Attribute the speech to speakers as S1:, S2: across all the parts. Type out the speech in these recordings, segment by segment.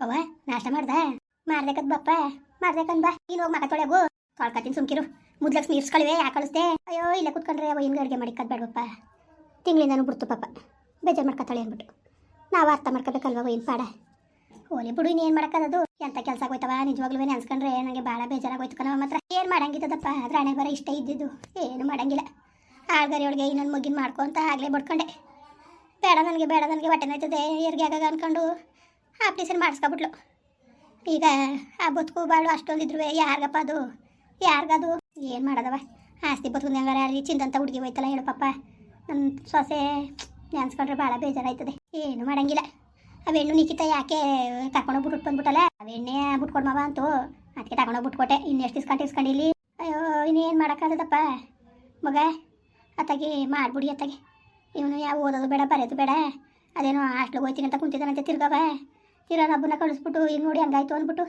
S1: ಅವ್ವ, ನಾಷ್ಟ ಮಾಡ್ದ? ಮಾಡ್ಬೇಕದ್ ಬಪ್ಪ. ಮಾಡ್ಬೇಕಂದ್ ಬಾ. ನೀನು ಹೋಗಿ ಮಕ ತೊಳೆಗು ತೊಳ್ಕತೀನಿ ಸುಮ್ಕಿರು. ಮುದ್ಲಕ್ಷ್ಮಿ ಇರ್ಸ್ಕೊಳಿವೆ, ಯಾಕೆ ಕಳಿಸ್ದೆ? ಅಯ್ಯೋ, ಇಲ್ಲ ಕುತ್ಕೊಂಡ್ರೆ ಅವ ಹಿಂಗೆ ಅಡುಗೆ ಮಾಡಿ ಬೇಡವಪ್ಪ ತಿಂಗಳಿಂದನೂ ಬಿಡ್ತು ಪಾಪ. ಬೇಜಾರು ಮಾಡ್ಕೊತಾಳೆ ಅಂದ್ಬಿಟ್ಟು. ನಾವು ಅರ್ಥ ಮಾಡ್ಕೋಬೇಕಲ್ವ ಏನು ಪಾಡ. ಓಲಿ ಬಿಡು, ಇನ್ನೇನು ಮಾಡೋಕ್ಕದು ಎಂಥ ಕೆಲಸ ಆಗೋಯ್ತವ? ನಿಜವಾಗ್ಲೂ ಅನ್ಸ್ಕೊಂಡ್ರೆ ನನಗೆ ಭಾಳ ಬೇಜಾರಾಗೋಯ್ತು ಕಣವ ಮಾತ್ರ. ಏನು ಮಾಡಂಗಿದ್ದದಪ್ಪ ಅದ್ರ ಹಣೆ ಬರ ಇಷ್ಟ ಇದ್ದಿದ್ದು. ಏನು ಮಾಡಂಗಿಲ್ಲ. ಆಳ್ಗರಿ ಅವಳಿಗೆ ಇನ್ನೊಂದು ಮುಗಿನ ಮಾಡ್ಕೊಂತ ಆಗಲೇ ಬಡ್ಕೊಂಡೆ. ಬೇಡ ನನಗೆ ಬೇಡ ನನಗೆ, ಹೊಟ್ಟೆ ನೋಯ್ತದೆ. ಇರ್ಗೆ ಆಗಾಗ ಅನ್ಕೊಂಡು. ಆಪ್ರೇಷನ್ ಮಾಡಿಸ್ಕೊಬಿಟ್ಲು. ಈಗ ಆ ಬದುಕು ಬಾಳು ಅಷ್ಟೊಂದಿದ್ರು ಯಾರಿಗಪ್ಪ ಅದು? ಯಾರಿಗದು? ಏನು ಮಾಡೋದವ? ಆಸ್ತಿ ಬದುಕು ಅಲ್ಲಿ ಚಿಂದಂತ ಹುಡುಗಿ ಹೋಯ್ತಲ್ಲ ಹೇಳು ಪಾಪ. ನನ್ನ ಸೊಸೆ ನೆನ್ಸ್ಕೊಂಡ್ರೆ ಭಾಳ ಬೇಜಾರಾಯ್ತದೆ. ಏನು ಮಾಡಂಗಿಲ್ಲ. ಆ ಹೆಣ್ಣು ನಿಖಿತ ಯಾಕೆ ತಗೊಂಡೋಗಿ ಬಿಟ್ಟು ಬಂದ್ಬಿಟ್ಟಲ್ಲ? ಆ ಬಿಟ್ಕೊಡ್ಮವ ಬಿಟ್ಕೊಡ್ ಮಾವ ಅಂತೂ. ಅದಕ್ಕೆ ತಗೊಂಡೋಗಿ ಬಿಟ್ಕೊಟ್ಟೆ. ಇನ್ನೆಷ್ಟು ಇಸ್ಕೊಂಡು ಇಸ್ಕೊಂಡಿಲ್ಲಿ ಅಯ್ಯೋ, ಇನ್ನೇನು ಮಾಡೋಕ್ಕಾಗದಪ್ಪ. ಮಗ, ಅತ್ತಾಗಿ ಮಾಡ್ಬಿಡಿ ಅತ್ತಾಗೆ. ಇವನು ಯಾವ ಓದೋದು ಬೇಡ, ಬರೆಯೋದು ಬೇಡ. ಅದೇನೋ ಹಾಸ್ಟ್ಲಿಗೆ ಹೋಯ್ತೀನಿ ಅಂತ ಕುಂತಿದ್ದಾನಂತೆ ತಿರ್ಗವ ತಿರ್ಗ ಹಬ್ಬನ ಕಳಿಸ್ಬಿಟ್ಟು ಈಗ ನೋಡಿ ಹಂಗಾಯ್ತು ಅಂದ್ಬಿಟ್ಟು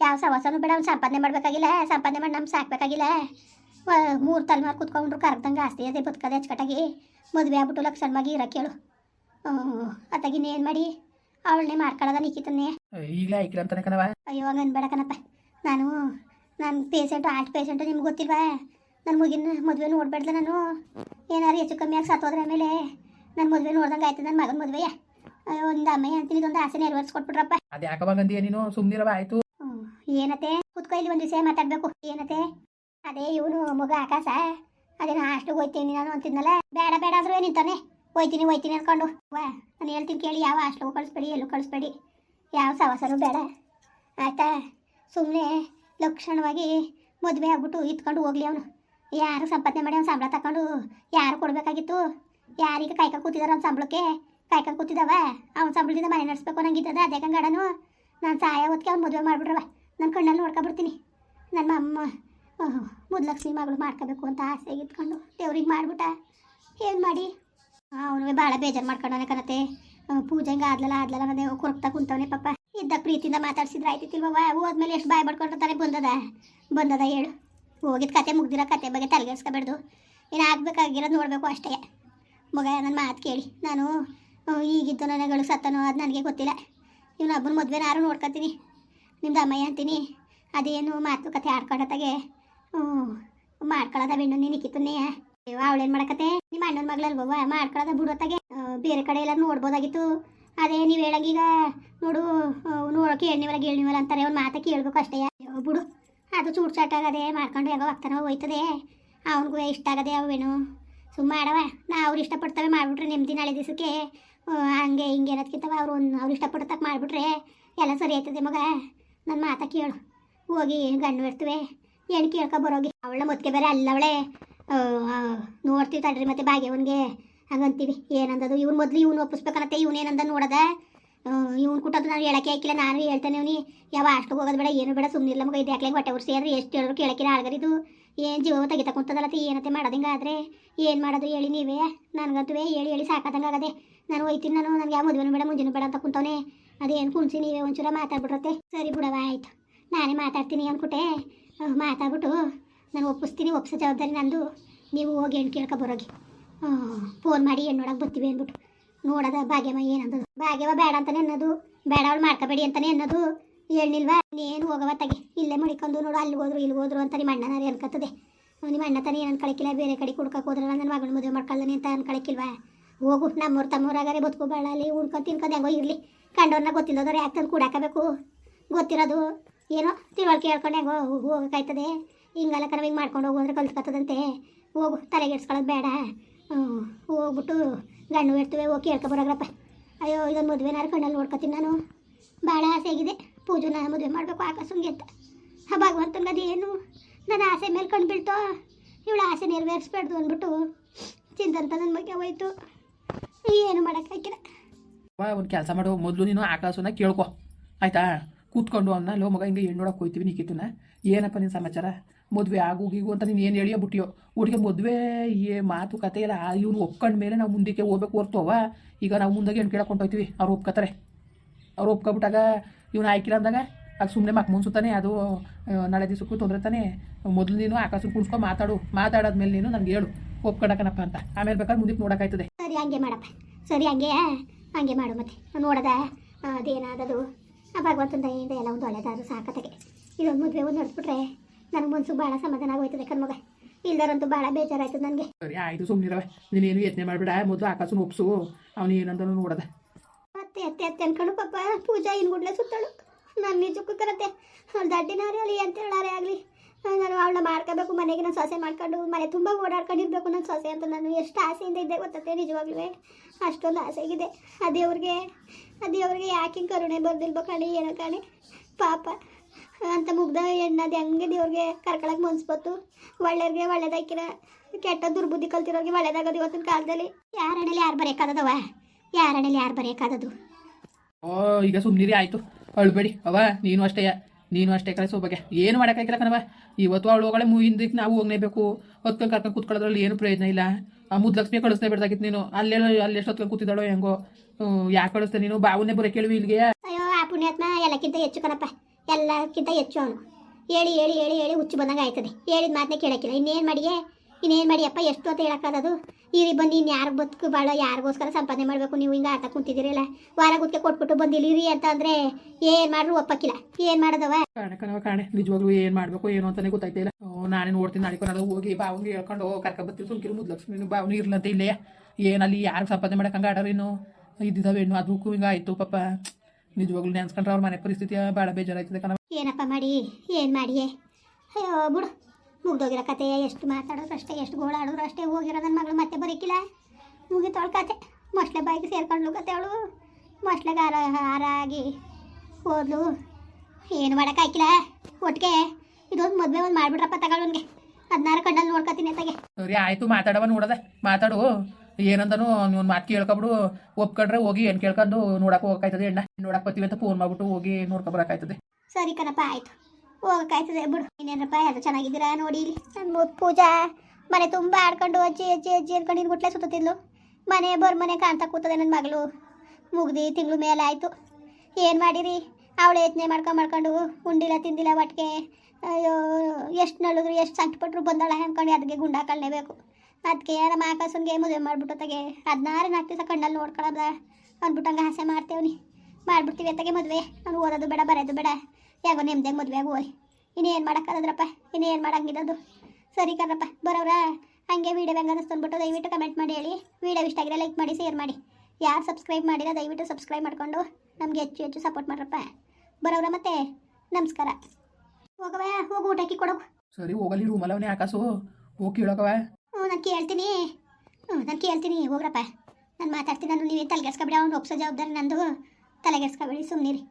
S1: ಯಾವ ಸವಾಸನೂ ಬೇಡ ಅವ್ನು ಸಂಪಾದನೆ ಮಾಡಬೇಕಾಗಿಲ್ಲ ಸಂಪಾದನೆ ಮಾಡಿ ನಮ್ಗೆ ಸಾಕ್ಬೇಕಾಗಿಲ್ಲ. ಮೂರು ತಲೆಮಾರು ಕುತ್ಕೊಂಡ್ರು ಕರ್ದಂಗೆ ಆಸ್ತಿ ಅದೇ ಬದುಕದೆ ಅಚ್ಚುಕಟ್ಟಾಗಿ ಮದುವೆ ಆಗ್ಬಿಟ್ಟು ಲಕ್ಷಣ ಮಗಿ ಇರೋ ಕೇಳು ಅತ್ತಾಗಿ ಇನ್ನೇನು ಮಾಡಿ? ಅವಳನ್ನೇ ಮಾಡ್ಕೊಳ್ಳೋದ ನಿಕ್ಕಿತನ್ನೇ
S2: ಅಂತಾನೆ ಕಣವ
S1: ಅಯ್ಯೋ ಹಂಗೆ ಅನ್ಬೇಡ ಕಣಪ್ಪ. ನಾನು ನಾನು ಪೇಷಂಟು ಆರ್ಟ್ ಪೇಷಂಟು ನಿಮ್ಗೆ ಗೊತ್ತಿಲ್ವಾ? ನನ್ನ ಮುಗಿನ ಮದುವೆ ನೋಡ್ಬೇಡ್ದೆ ನಾನು. ಏನಾರು ಹೆಚ್ಚು ಕಮ್ಮಿ ಆಗಿ ಸತ್ತೋದ್ರೆ ಆಮೇಲೆ ನನ್ನ ಮದುವೆ ನೋಡ್ದಂಗೆ ಆಯ್ತು ನನ್ನ ಮಗನ ಮದುವೆಯ? ಅಯ್ಯೋ ಒಂದು ಅಮ್ಮ ಅಂತೀನಿ ಒಂದು ಆಸೆ ನೆರವೇರಿಸ್ಕೊಟ್ಬಿಟ್ರಪ್ಪ
S2: ಅದು ಯಾಕವಾಗಂದಿಯ ನೀನು? ಸುಮ್ಮನಿರವ ಆಯ್ತು
S1: ಹ್ಮ್. ಏನತ್ತೆ? ಕುತ್ಕೊ ಇಲ್ಲಿ ಒಂದು ವಿಷಯ ಮಾತಾಡ್ಬೇಕು. ಏನತ್ತೆ? ಅದೇ ಇವನು ಮಗ ಆಕಾಶ. ಅದೇನೋ ಅಷ್ಟು ಹೋಯ್ತೀನಿ ನಾನು ಅಂತಿದ್ನಲ್ಲ. ಬೇಡ ಬೇಡ ಅಂದ್ರೂ ನಿಂತಾನೆ? ಹೋಯ್ತೀನಿ ಹೋಯ್ತೀನಿ ಅನ್ಕೊಂಡು. ವಾ ನಾನು ಹೇಳ್ತೀನಿ ಕೇಳಿ ಯಾವ ಹಾಸ್ಟ್ಲಿಗೂ ಕಳಿಸ್ಬೇಡಿ ಎಲ್ಲೂ ಕಳಿಸ್ಬೇಡಿ. ಯಾವ ಸವಾಸನೂ ಬೇಡ. ಆಯ್ತಾ? ಸುಮ್ಮನೆ ಲಕ್ಷಣವಾಗಿ ಮದುವೆ ಆಗ್ಬಿಟ್ಟು ಇತ್ಕೊಂಡು ಹೋಗ್ಲಿ ಅವನು. ಯಾರು ಸಂಪಾದನೆ ಮಾಡಿ ಅವ್ನು ಸಂಬಳ ತಗೊಂಡು ಯಾರು ಕೊಡಬೇಕಾಗಿತ್ತು? ಯಾರೀಗ ಕಾಯ್ಕೊಂಡು ಕೂತಿದಾರೆ ಅವ್ನ ಸಂಬಳಕ್ಕೆ? ಕಾಯ್ಕೊಂಡು ಕೂತಿದ್ದಾವ ಅವ್ನ ಸಂಬಳದಿಂದ ಮನೆ ನಡೆಸ್ಬೇಕು ನಂಗಿದ್ದದ ಅದೇ ಗಂಗಾಡನು ನಾನು ಸಹಾಯ ಹೊತ್ತಿಗೆ ಅವ್ನು ಮದುವೆ ಮಾಡಿಬಿಡ್ರವ ನನ್ನ ಕಣ್ಣಲ್ಲಿ ನೋಡ್ಕೊಬಿಡ್ತೀನಿ. ನನ್ನ ಅಮ್ಮ ಮುದ್ಲಕ್ಷ್ಮಿ ಮಗಳು ಮಾಡ್ಕೋಬೇಕು ಅಂತ ಆಸೆ ಇದ್ಕೊಂಡು ದೇವ್ರಿಗೆ ಮಾಡ್ಬಿಟ್ಟ. ಏನು ಮಾಡಿ? ಅವನು ಭಾಳ ಬೇಜಾರು ಮಾಡ್ಕೊಂಡವನೆ ಕಣತೆ. ಪೂಜೆ ಹಿಂಗೆ ಆದ್ಲಲ್ಲ ಆದ್ಲಲ್ಲ ಅನ್ನೋದೇ ಕೊರಗ್ತಾ ಕುಂತವನೆ ಪಾಪ. ಇದ್ದ ಪ್ರೀತಿಯಿಂದ ಮಾತಾಡ್ಸಿದ್ರೆ ಆಯ್ತಿಲ್ವವ ಹೋದ್ಮೇಲೆ ಎಷ್ಟು ಬಾಯ್ ಬಡ್ಕೊಂಡಿರ್ತಾನೆ ಬಂದದ? ಬಂದದ ಹೇಳು. ಹೋಗಿದ್ದ ಕತೆ ಮುಗ್ದಿರೋ ಕತೆ ಬಗ್ಗೆ ತಲೆಗೆಡ್ಸ್ಕೊಬೇಡ್ದು. ಏನು ಆಗ್ಬೇಕಾಗಿರೋದು ನೋಡಬೇಕು ಅಷ್ಟೇ. ಮಗ ನನ್ನ ಮಾತು ಕೇಳಿ. ನಾನು ಈಗಿದ್ದು ನನಗಳು ಸತ್ತನೋ ಅದು ನನಗೆ ಗೊತ್ತಿಲ್ಲ. ಇವನು ಹಬ್ಬನ ಮದುವೆ ಯಾರು ನೋಡ್ಕೊತೀನಿ ನಿಮ್ದು ಅಮ್ಮಯ್ಯ ಅಂತೀನಿ. ಅದೇನು ಮಾತುಕತೆ ಆಡ್ಕೊಂಡತ್ತಾಗೆ ಹ್ಞೂ ಮಾಡ್ಕೊಳ್ಳೋದ ಬೆಣ್ಣು ನೀನು ನಿಕ್ಕಿತ್ತನ್ನೇ ಅವಳೇನು ಮಾಡಕತ್ತೆ? ನಿಮ್ಮ ಅಣ್ಣನ ಮಗಳಲ್ವ ಮಾಡ್ಕೊಳ್ಳೋದ ಬಿಡೋತ್ತಾಗೆ ಬೇರೆ ಕಡೆ ಎಲ್ಲ ನೋಡ್ಬೋದಾಗಿತ್ತು. ಅದೇ ನೀವು ಹೇಳಂಗೀಗ ನೋಡು ನೋಡೋಕೆ ಎಣ್ಣೆವಲ್ಲ ಏಳ್ನಿವರ ಅಂತಾರೆ. ಅವ್ನು ಮಾತಾ ಕೇಳ್ಬೇಕು ಅಷ್ಟೇ. ಅಯ್ಯೋ, ಬಿಡು. ಅದು ಚೂಡ್ಚಾಟಾಗದೆ ಮಾಡ್ಕೊಂಡು ಹೆಂಗೋ ಆಗ್ತಾನೋ ಹೋಯ್ತದೆ. ಅವನಿಗೂ ಇಷ್ಟ ಆಗದೆ ಅವೇನು. ಸುಮ್ಮ ಮಾಡವ ನಾ ಅವ್ರು ಇಷ್ಟಪಡ್ತವೆ ಮಾಡಿಬಿಟ್ರೆ ನೆಮ್ಮದಿ ನಾಳೆ ದಿವಸಕ್ಕೆ. ಹಂಗೆ ಹಿಂಗೆ ಅನ್ನೋದ್ಕಿಂತವ ಅವ್ರು ಒಂದು ಅವ್ರು ಇಷ್ಟಪಡ್ತಕ್ಕೆ ಮಾಡಿಬಿಟ್ರೆ ಎಲ್ಲ ಸರಿ ಆಯ್ತದೆ ಮಗ. ನನ್ನ ಮಾತ ಕೇಳು. ಹೋಗಿ ಗಂಡು ಇರ್ತವೆ ಏನು ಕೇಳ್ಕೊ ಬರೋಗಿ? ಅವಳ ಮೊದಕೆ ಬೇರೆ ಅಲ್ಲವಳೆ ನೋಡ್ತೀವಿ ತಡ್ರಿ ಮತ್ತೆ ಭಾಗ್ಯವನ್ಗೆ ಹಂಗಂತೀವಿ. ಏನಂದದು? ಇವ್ನು ಮೊದಲು ಇವ್ನು ಒಪ್ಪಿಸ್ಬೇಕನ್ನತ್ತೆ. ಇವನೇನಂದ ನೋಡದ? ಇವ್ನು ಕುಟ್ಟದ್ದು ನಾನು ಹೇಳಕ್ಕೆ ಹಾಕಿಲ್ಲ. ನಾನು ಹೇಳ್ತೇನೆ ಅವ್ನಿ ಯಾವ ಅಷ್ಟು ಹೋಗೋದು ಬೇಡ, ಏನು ಬೇಡ ಸುಮ್ಮನಿಲ್ಲ ಮಗ. ಇದು ಯಾಕೆ ಹೊಟ್ಟೆ ಉರ್ಸಿ ಅಂದ್ರೆ ಎಷ್ಟು ಹೇಳಿದ್ರು ಕೇಳಕ್ಕಿಲ್ಲ ಆಳ್ಗರಿದು ಏನು ಜೀವ ತೆಗಿತಾ ಕುಂತದಲ್ಲ ಏನತ್ತೆ ಮಾಡೋದು ಹಿಂಗಾದ್ರೆ? ಏನು ಮಾಡೋದು ಹೇಳಿ ನೀವೇ? ನನಗಂತೂ ಹೇಳಿ ಹೇಳಿ ಸಾಕಾದಂಗೆ ಆಗದೆ ನಾನು ಹೋಯ್ತೀನಿ ನಾನು. ನನಗೆ ಯಾವ ಮದುವೆನೂ ಬೇಡ, ಮುಂಜಾನೆ ಬೇಡ ಅಂತ ಕುಂತವನೆ. ಅದೇನು ಕುಣಿಸಿ ನೀವೇ ಒಂಚೂರ ಮಾತಾಡ್ಬಿಟ್ರತ್ತೆ. ಸರಿ ಬಿಡವ ಆಯಿತು. ನಾನೇ ಮಾತಾಡ್ತೀನಿ ಅಂದ್ಕೊಟ್ಟೆ ಮಾತಾಡ್ಬಿಟ್ಟು ನಾನು ಒಪ್ಪಿಸ್ತೀನಿ ಒಪ್ಪಿಸ ಜವಾಬ್ದಾರಿ ನಂದು. ನೀವು ಹೋಗಿ ಹೆಣ್ಣು ಕೇಳ್ಕೊ ಬರೋಗಿ. ಫೋನ್ ಮಾಡಿ ಹೆಣ್ಣು ನೋಡಕ್ಕೆ ಬರ್ತೀವಿ ಅಂದ್ಬಿಟ್ಟು. ನೋಡದ ಭಾಗ್ಯಮ್ಮ ಏನಂದದು? ಭಾಗ್ಯವ ಬೇಡ ಅಂತಾನೆ ಅನ್ನೋದು. ಬೇಡ ಅವಳು ಮಾಡ್ಕೋಬೇಡಿ ಅಂತಾನೆ ಅನ್ನೋದು. ಹೆಣ್ಣಿಲ್ವಾ ನೀನು ಹೋಗವ ತಗೆ. ಇಲ್ಲೇ ಮಡಿಕೊಂಡು ನೋಡು ಅಲ್ಲಿ ಹೋದ್ರು ಇಲ್ಲಿ ಹೋದ್ರು ಅಂತ ನಿಮ್ಮ ಅಣ್ಣನಾರು ಅನ್ಕತ್ತದೆ ನಿಮ್ಮ ಅಣ್ಣ ತಾನೇ ಏನು ಕಳಕಿಲ್ಲ, ಬೇರೆ ಕಡೆ ಕುಡ್ಕಕ್ಕೆ ಹೋದ್ರಲ್ಲ, ನನ್ನ ಮಗನ ಮದುವೆ ಮಾಡ್ಕೊಳ್ಳಿ ಅಂತ ಅನ್ಕೊಳಕಿಲ್ವಾ? ಹೋಗು ನಮ್ಮೂರು ತಮ್ಮೂರಾಗಾರೆ ಬದುಕು ಬಾಳಲ್ಲಿ ಉಣ್ಕೊಂಡು ತಿನ್ಕೊಂಡು ಹೆಂಗೋ ಇರಲಿ. ಕಂಡವ್ರನ್ನ ಗೊತ್ತಿಲ್ಲದವ್ರು ಯಾಕೆ ತಂದು ಕೂಡಾಕಬೇಕು? ಗೊತ್ತಿರೋದು ಏನೋ ತಿಳುವಳಿಕೆ ಹೇಳ್ಕೊಂಡು ಹೆಂಗೋ ಹೋಗಕ್ಕಾಯ್ತದೆ ಹಿಂಗೆಲ್ಲ ಕರ ಹಿಂಗೆ ಮಾಡ್ಕೊಂಡು ಹೋಗೋದ್ರೆ ಕಲ್ತ್ಕೊತದಂತೆ. ಹೋಗು, ತಲೆಗೆಡ್ಸ್ಕೊಳ್ಳೋದು ಬೇಡ. ಹೋಗ್ಬಿಟ್ಟು ಗಂಡು ಇರ್ತವೆ ಹೋಗಿ ಕೇಳ್ಕೊ ಬರೋಗ್ರಪ್ಪ. ಅಯ್ಯೋ, ಇದೊಂದು ಮದುವೆನಾರು ಕಣ್ಣಲ್ಲಿ ನೋಡ್ಕೊತೀನಿ ನಾನು. ಭಾಳ ಆಸೆ ಆಗಿದೆ. ಪೂಜೆನ ಮದುವೆ ಮಾಡಬೇಕು ಆಕಾಶಂಗೆ ಅಂತ. ಆ ಅದೇನು ನನ್ನ ಆಸೆ ಮೇಲೆ ಕಣ್ಣು ಬೀಳ್ತೋ? ಇವಳ ಆಸೆ ನೆರವೇರಿಸ್ಬಾರ್ದು ಅಂದ್ಬಿಟ್ಟು ಚಿಂತಂತ ನನ್ನ ಬಗ್ಗೆ ಹೋಯ್ತು. ಏನು ಮಾಡೋಕ್ಕಾಗಿಲ್ಲ.
S2: ಒಂದು ಕೆಲಸ ಮಾಡು. ಮೊದಲು ನೀನು ಆಕಾಶನ ಕೇಳ್ಕೊ. ಆಯ್ತಾ? ಕೂತ್ಕೊಂಡು ಅವನ್ನ ಲೋ ಮಗ, ಹಿಂಗೆ ಹೆಣ್ಣು ನೋಡಕ್ಕೆ ಹೋಯ್ತೀವಿ ನಿಖಿತನ ಏನಪ್ಪ ನಿನ್ನ ಸಮಾಚಾರ? ಮದುವೆ ಆಗು, ಗೀಗು ಅಂತ ನೀನು ಏನು ಹೇಳಿಯೋ ಬಿಟ್ಟಿಯೋ? ಹುಡುಗಿ ಮದುವೆ ಏ ಮಾತುಕತೆ ಇಲ್ಲ ಇವ್ನು ಒಪ್ಕೊಂಡ ಮೇಲೆ ನಾವು ಮುಂದಕ್ಕೆ ಹೋಗ್ಬೇಕು ಹೊರ್ತವ ಈಗ ನಾವು ಮುಂದಾಗೆ ಹೆಣ್ಣು ಕೇಳಕ್ಕೆ ಹೋಯ್ತೀವಿ ಅವ್ರು ಒಪ್ಕೋತಾರೆ. ಅವ್ರು ಒಪ್ಕೊಬಿಟ್ಟಾಗ ಇವ್ನು ಆಯ್ಕಿಲ್ಲ ಅಂದಾಗ, ಅದು ಸುಮ್ಮನೆ ಮಕ್ ಮುನ್ಸುತ್ತಾನೆ. ಅದು ನಾಳೆ ದಿವಸಕ್ಕೂ ತೊಂದರೆ ತಾನೆ. ಮೊದಲು ನೀನು ಆಕಾಶಕ್ಕೆ ಕುಣಿಸ್ಕೊಂಡು ಮಾತಾಡು. ಮಾತಾಡಾದ್ಮೇಲೆ ನೀನು ನನಗೆ ಹೇಳು. ಒಪ್ಕೊಡಕನಪ್ಪ ಅಂತ. ಆಮೇಲೆ ಬೇಕಾದ್ರೆ ಮುಂದಕ್ಕೆ ನೋಡೋಕ್ಕಾಯ್ತದೆ.
S1: ಸರಿ ಹಂಗೆ ಮಾಡಪ್ಪ. ಸರಿ ಹಂಗೆ ಹಂಗೆ ಮಾಡು ಮತ್ತೆ. ನೋಡದ ಅದೇನಾದದು ಆ ಭಗವಂತನ ದಯೆಯಿಂದ ಎಲ್ಲ ಒಂದು ಒಳ್ಳೇದಾದ್ರು ಸಾಕತ್ತಾಗೆ ಇದೊಂದು ಮದುವೆ ಒಂದು ನಡೆಸ್ಬಿಟ್ರೆ ನನಗೆ ಮನ್ಸು ಭಾಳ ಸಮಾಧಾನ ಆಗೋಯ್ತದೆ ಕಣ್ಮಗ ಇಲ್ದಾರಂತೂ ಭಾಳ ಬೇಜಾರಾಯ್ತದೆ ನನಗೆ.
S2: ಸರಿ ಆಯಿತು ಸುಮ್ಮನಿರವೆ ನೀನೇನು ಯತ್ನೆ ಮಾಡಬೇಡ ಮೊದಲು ಆಕಾಶನ ಒಪ್ಸು. ಅವನು ಏನಂದನು ನೋಡದ.
S1: ಅತ್ತೆ ಅತ್ತೆ ಅತ್ತೆ ಅನ್ಕೊಂಡು ಪಾಪ. ಪೂಜಾ ಇನ್ಗುಡ್ಲೆ ಸುತ್ತಾಳು. ನಾನು ನಿಜಕ್ಕೂ ಕರತ್ತೆ ಅವ್ಳು ದಡ್ಡಿನಾರೇ ಅಲ್ಲಿ ಅಂತ ಹೇಳಾರೇ ಆಗಲಿ. ನಾನು ಅವಳನ್ನ ಮಾಡ್ಕೋಬೇಕು, ಮನೆಗೆ ನಾನು ಸೊಸೆ ಮಾಡ್ಕೊಂಡು ಮನೆ ತುಂಬ ಓಡಾಡ್ಕೊಂಡಿರ್ಬೇಕು ನನ್ನ ಸೊಸೆ ಅಂತ ನಾನು ಎಷ್ಟು ಆಸೆಯಿಂದ ಇದ್ದೆ ಗೊತ್ತತ್ತೆ ನಿಜವಾಗ್ಲೂ. ಅಷ್ಟೊಂದು ಆಸೆ ಆಗಿದೆ ಆ ದೇವ್ರಿಗೆ ಆ ದೇವ್ರಿಗೆ ಯಾಕೆ ಕರುಣೆ ಬರ್ದಿಲ್ಬೋ ಕಣಿ, ಏನೋ ಕಣಿ. ಪಾಪ, ಅಂತ ಮುಗ್ಧ ಅದು ಹೆಂಗೆ ದೇವ್ರಿಗೆ ಕರ್ಕೊಳಕ್ಕೆ ಮನ್ಸ್ಬತ್ತು ಒಳ್ಳೆಯವ್ರಿಗೆ ಒಳ್ಳೇದಾಕಿರ ಕೆಟ್ಟ ದುರ್ಬುದ್ಧಿ ಕಲ್ತಿರೋರಿಗೆ ಒಳ್ಳೇದಾಗೋದು ಇವತ್ತಿನ ಕಾಲದಲ್ಲಿ. ಯಾರ ಹಣೆಯಲ್ಲಿ ಯಾರು ಬರೆಯೋಕ್ಕಾಗದವ ಯಾರ ಹಣೆಯಲ್ಲಿ ಯಾರು ಬರೆಯೋಕ್ಕಾಗದು
S2: ಓ, ಈಗ ಸುಮ್ಮನಿರಿ ಆಯಿತು. ಅಳ್ಬೇಡಿ. ಅವ ನೀನು ಅಷ್ಟೇ. ನೀನು ಅಷ್ಟೇ ಕಲೆ ಸೋಬಗೆ ಏನು ಮಾಡೋಕ್ಕಾಗಿಲ್ಲ ಕಣವ ಇವತ್ತು ಅವಳು ಹೋಗಳೆ ಹಿಂದಕ್ಕೆ ನಾವು ಹೋಗ್ಲೇಬೇಕು. ಹೊತ್ಕೊಂಡು ಕರ್ಕೊಂಡು ಕೂತ್ಕೊಳ್ಳೋದ್ರಲ್ಲಿ ಏನು ಪ್ರಯೋಜನ ಇಲ್ಲ. ಆ ಮುದ್ಲಕ್ಷ್ಮಿ ಕಳಿಸ್ನೇ ಬಿಡ್ದಾಗಿತ್ತು ನೀನು. ಅಲ್ಲೆಲ್ಲ ಅಲ್ಲಿ ಎಷ್ಟು ಹೊತ್ಕೊಂಡು ಕೂತಿದ್ದಾಳೋ ಹೆಂಗೋ. ಯಾಕೆ ಕಳಿಸ್ತೇನೆ ನೀನು? ಬಾವುನೇ ಬರೋ ಕೇಳುವ ಇಲ್ಲಿಗೆ.
S1: ಅಯ್ಯೋ, ಆ ಪುಣ್ಯಾತ್ಮ ಎಲ್ಲಕ್ಕಿಂತ ಹೆಚ್ಚು ಕಣಪ್ಪ. ಎಲ್ಲಕ್ಕಿಂತ ಹೆಚ್ಚು ಅವನು. ಹೇಳಿ ಹೇಳಿ ಹೇಳಿ ಹೇಳಿ ಹುಚ್ಚು ಬಂದಂಗೆ ಆಯ್ತದೆ. ಹೇಳಿದ ಮಾತನ್ನೇ ಕೇಳಕ್ಕಿಲ್ಲ. ಇನ್ನೇನು ಮಾಡಿಯೇ ಇನ್ನೇನು ಮಾಡಿಯಪ್ಪ ಎಷ್ಟು ಅಂತ ಹೇಳೋಕ್ಕಾಗದು ಇರಿ ಬಂದು ಇನ್ನು ಯಾರು ಬದುಕು ಬಾಳ ಯಾರಿಗೋಸ್ಕರ ಸಂಪಾದನೆ ಮಾಡಬೇಕು. ನೀವು ಹಿಂಗೆ ಆಟ ಕುಂತಿದ್ದೀರಲ್ಲ. ವಾರ ಗುತ್ತಿಗೆ ಕೊಟ್ಬಿಟ್ಟು ಬಂದಿಲ್ಲಿರಿ ಅಂತ ಅಂದರೆ ಏನು ಮಾಡ್ರು ಒಪ್ಪಕ್ಕಿಲ್ಲ. ಏನು ಮಾಡೋದವ?
S2: ಕಾಣೆ ಕಾಣೆ. ನಿಜವಾಗ್ಲೂ ಏನು ಮಾಡಬೇಕು ಏನು ಅಂತಾನೆ ಗೊತ್ತಾಯ್ತಾ ಇಲ್ಲ. ಓ, ನಾನೇ ನೋಡ್ತೀನಿ ನಾಳೆ ಕೊನಾದ ಹೋಗಿ ಬಾವನಿಗೆ ಹೇಳ್ಕೊಂಡು ಕರ್ಕೊಬರ್ತೀವಿ ಸುಮ್ಕಿರು ಮುದ್ಲಕ್ಷ್ಮಿ ಬಾವನು ಇರ್ಲಂತ ಇಲ್ಲೇ. ಏನಲ್ಲಿ ಯಾರು ಸಂಪಾದನೆ ಮಾಡಕ್ಕಂಗೆ ಆಡೋರೇನು ಇದ್ದಿದ್ದಾವೆ ಹೆಣ್ಣು ಅದಕ್ಕೂ ಹಿಂಗೆ ಆಯಿತು ಪಾಪ. ನಿಜವಾಗ್ಲೂ ನೆನ್ಸ್ಕೊಂಡ್ರೆ ಅವ್ರ ಮನೆ ಪರಿಸ್ಥಿತಿ ಭಾಳ ಬೇಜಾರಾಯ್ತದೆ ಕಣ
S1: ಏನಪ್ಪ ಮಾಡಿ ಏನು ಮಾಡಿಯೇ? ಅಯ್ಯೋ ಬಿಡು. ಮುಗ್ದೋಗಿರೋ ಕತೆ ಎಷ್ಟು ಮಾತಾಡೋರು ಅಷ್ಟೇ ಎಷ್ಟು ಗೋಳಾಡೋರು ಅಷ್ಟೇ ಹೋಗಿರೋ ನನ್ನ ಮಗಳು ಮತ್ತೆ ಬರೀಕಿಲ್ಲ. ಮುಗಿತವಳು ಕತೆ. ಮೊಸಳೆ ಬಾಯಿಗೆ ಸೇರ್ಕೊಂಡ್ಲು ಕತೆ ಅವಳು. ಮೊಸಳೆಗೆ ಹಾರ ಹಾರಾಗಿ ಹೋದ್ಲು. ಏನು ಮಾಡೋಕ್ಕಾಗಿಲ್ಲ ಒಟ್ಟಿಗೆ ಇದೊಂದು ಮದುವೆ ಒಂದು ಮಾಡಿಬಿಟ್ರಪ್ಪ ತಗೊಳ್ಳೋನ್ಗೆ ಹದಿನಾರು ಕಣ್ಣಲ್ಲಿ ನೋಡ್ಕೊತೀನಿ ತಗೆ.
S2: ಸರಿ ಆಯಿತು ಮಾತಾಡವ ನೋಡದೆ. ಮಾತಾಡು. ಏನಂದನು ನೀವು ಮಾತು ಕೇಳ್ಕೊಬಿಡು. ಒಪ್ಕೊಂಡ್ರೆ ಹೋಗಿ ಏನು ಕೇಳ್ಕೊಂಡು ನೋಡಕ್ಕೆ ಹೋಗಕ್ಕಾಯ್ತದೆ ಎಣ್ಣ. ನೋಡಕ್ಕೆ ಬರ್ತೀವಿ ಅಂತ ಫೋನ್ ಮಾಡ್ಬಿಟ್ಟು ಹೋಗಿ ನೋಡ್ಕೊಬರಕ್ಕಾಯ್ತದೆ
S1: ಸರಿ ಕಣಪ್ಪ ಆಯಿತು. ಹೋಗಕ್ಕಾಯ್ತದೆ ಬಿಡು. ಇನ್ನೇನಪ್ಪ ಎಲ್ಲ ಚೆನ್ನಾಗಿದ್ದೀರಾ ನೋಡಿ ಇಲ್ಲಿ. ನನ್ನ ಪೂಜಾ, ಮನೆ ತುಂಬ ಆಡ್ಕೊಂಡು ಅಜ್ಜಿ ಅಜ್ಜಿ ಅಜ್ಜಿ ಅನ್ಕೊಂಡು ಇನ್ನು ಗುಟ್ಲೆ ಸುತ್ತಿದ್ಲು ಮನೆ ಬರ್ ಮನೆ ಕಾಣ್ತಾ ಕೂತದೆ ನನ್ನ ಮಗಳು. ಮುಗ್ದು ತಿಂಗಳು ಮೇಲೆ ಆಯಿತು. ಏನು ಮಾಡಿರಿ? ಅವಳು ಯತ್ನೆ ಮಾಡ್ಕೊಂಡು ಮಾಡ್ಕೊಂಡು ಉಂಡಿಲ್ಲ, ತಿಂದಿಲ್ಲ ಒಟ್ಟಿಗೆ. ಅಯ್ಯೋ, ಎಷ್ಟು ನಳಿದ್ರು ಎಷ್ಟು ಸಂಕಟಪಟ್ಟರು ಬಂದಳ ಅನ್ಕೊಂಡು ಅದಕ್ಕೆ ಗುಂಡಾಕಳ್ಲೇಬೇಕು ಅದಕ್ಕೆ ನಮ್ಮ ಆಕಾಶನ್ಗೆ ಮದುವೆ ಮಾಡ್ಬಿಟ್ಟು ತಗೆ ಹದಿನಾರು ನಾಲ್ಕು ದಿವಸ ಕಣ್ಣಲ್ಲಿ ನೋಡ್ಕೊಳ್ಳೋದ ಅಂದ್ಬಿಟ್ಟಂಗೆ ಆಸೆ ಮಾಡ್ತೇವ್ನಿ. ಮಾಡ್ಬಿಡ್ತೀವಿ ಅತ್ತಗೆ ಮದುವೆ. ನಾನು ಓದೋದು ಬೇಡ ಬರೋದು ಬೇಡ. ಯಾಗೋ ನೆಮ್ಮದಿಯಾಗಿ ಮದುವೆ ಆಗುವಲ್ಲಿ ಇನ್ನೇನು ಮಾಡೋಕ್ಕಾಗದ್ರಪ್ಪ ಇನ್ನೇನು ಮಾಡಂಗಿರೋದು ಸರಿ ಕರ್ರಪ್ಪ ಬರೋರ ಹಂಗೆ ವೀಡಿಯೋ ಹೆಂಗೆ ಅನ್ನಿಸ್ತು ಅಂದ್ಬಿಟ್ಟು ದಯವಿಟ್ಟು ಕಮೆಂಟ್ ಮಾಡಿ ಹೇಳಿ. ವೀಡಿಯೋ ಇಷ್ಟ ಆಗಿರೋ ಲೈಕ್ ಮಾಡಿ ಶೇರ್ ಮಾಡಿ. ಯಾರು ಸಬ್ಸ್ಕ್ರೈಬ್ ಮಾಡಿಲ್ಲ ದಯವಿಟ್ಟು ಸಬ್ಸ್ಕ್ರೈಬ್ ಮಾಡಿಕೊಂಡು ನಮಗೆ ಹೆಚ್ಚು ಹೆಚ್ಚು ಸಪೋರ್ಟ್ ಮಾಡ್ರಪ್ಪ. ಬರೋರ ಮತ್ತೆ? ನಮಸ್ಕಾರ. ಹೋಗವ ಹೋಗು ಊಟಕ್ಕೆ ಕೊಡೋಗು.
S2: ಸರಿ ಹೋಗಲಿ ರೂಮಲ್ಲ ಅವನೇ ಆಕಾಸು. ಹೋಗಿ ಕೇಳೋಕವ
S1: ಹ್ಞೂ ನಾನು ಕೇಳ್ತೀನಿ. ಹ್ಞೂ ನಾನು ಕೇಳ್ತೀನಿ. ಹೋಗ್ರಪ್ಪ. ನಾನು ಮಾತಾಡ್ತೀನಿ ನಾನು ನೀವೇ ತಲೆಗೆಸ್ಕೊಬಿಡಿ ಅವ್ನು ಒಪ್ಸೋ ಜವಾಬ್ದಾರಿ ನಂದು. ತಲೆಗೆಸ್ಕೊಬೇಡಿ ಸುಮ್ಮನಿರಿ